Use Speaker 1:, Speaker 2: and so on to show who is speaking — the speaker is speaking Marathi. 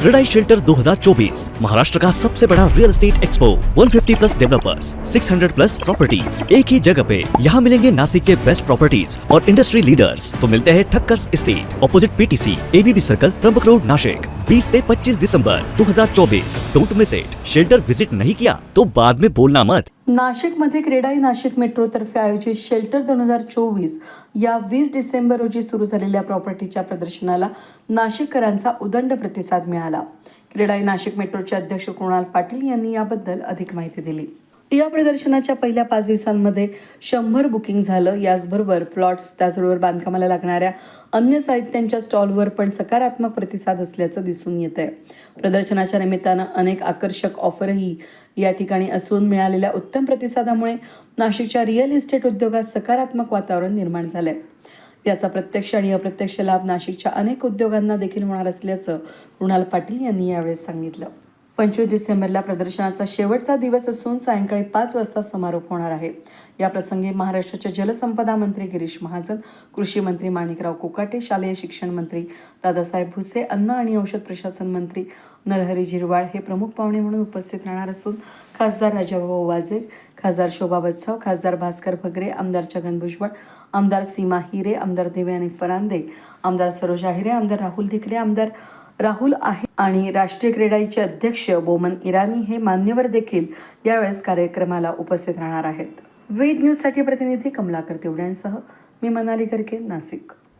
Speaker 1: क्रेडाई शेल्टर 2024 महाराष्ट्र का सबसे बड़ा real estate expo 150 plus developers 600 plus properties एक ही जगह पे। यहाँ मिलेंगे नासिक के बेस्ट प्रॉपर्टीज़ और इंडस्ट्री लीडर्स तो मिलते हैं Thakkars state opposite PTC ABB circle Trimbak road Nashik. 20 से 25 दिसंबर 2024 don't miss it shelter visit नहीं किया तो बाद में बोलना मत।
Speaker 2: नाशिकमध्ये क्रेडाई नाशिक मेट्रोतर्फे आयोजित शेल्टर दोन हजार चोवीस या वीस डिसेंबर रोजी सुरू झालेल्या प्रॉपर्टीच्या प्रदर्शनाला नाशिककरांचा उदंड प्रतिसाद मिळाला. क्रेडाई नाशिक मेट्रोचे अध्यक्ष कुणाल पाटील यांनी याबद्दल अधिक माहिती दिली. या प्रदर्शनाच्या पहिल्या पाच दिवसांमध्ये शंभर बुकिंग झालं. याचबरोबर प्लॉट्स त्याचबरोबर बांधकामाला लागणाऱ्या अन्य साहित्यांच्या स्टॉलवर पण सकारात्मक प्रतिसाद असल्याचं दिसून येत आहे प्रदर्शनाच्या निमित्तानं अनेक आकर्षक ऑफरही या ठिकाणी असून मिळालेल्या उत्तम प्रतिसादामुळे नाशिकच्या रिअल इस्टेट उद्योगात सकारात्मक वातावरण निर्माण झालं आहे याचा प्रत्यक्ष आणि अप्रत्यक्ष लाभ नाशिकच्या अनेक उद्योगांना देखील होणार असल्याचं कृणाल पाटील यांनी यावेळेस सांगितलं. पंचवीस डिसेंबरला प्रदर्शनाचा शेवटचा दिवस असून सायंकाळी पाच वाजता समारोप होणार आहे. या प्रसंगी महाराष्ट्राचे जलसंपदा मंत्री गिरीश महाजन कृषी मंत्री माणिकराव कोकाटे शालेय शिक्षण मंत्री दादासाहेब भुसे अन्न आणि औषध प्रशासन मंत्री नरहरी झिरवाळ हे प्रमुख पाहुणे म्हणून उपस्थित राहणार असून खासदार राजाभाऊ वाजे खासदार शोभा बत्सव खासदार भास्कर भगरे आमदार छगन भुजबळ आमदार सीमा हिरे आमदार देवयानी फरांदे आमदार सरोजा हिरे आमदार राहुल धिकरे आमदार राहुल आहे आणि राष्ट्रीय क्रीडाईचे अध्यक्ष बोमन इराणी हे मान्यवर देखील यावेळेस कार्यक्रमाला उपस्थित राहणार आहेत. वेद न्यूजसाठी प्रतिनिधी कमलाकर तेवड्यांसह मी मनाली करके नाशिक.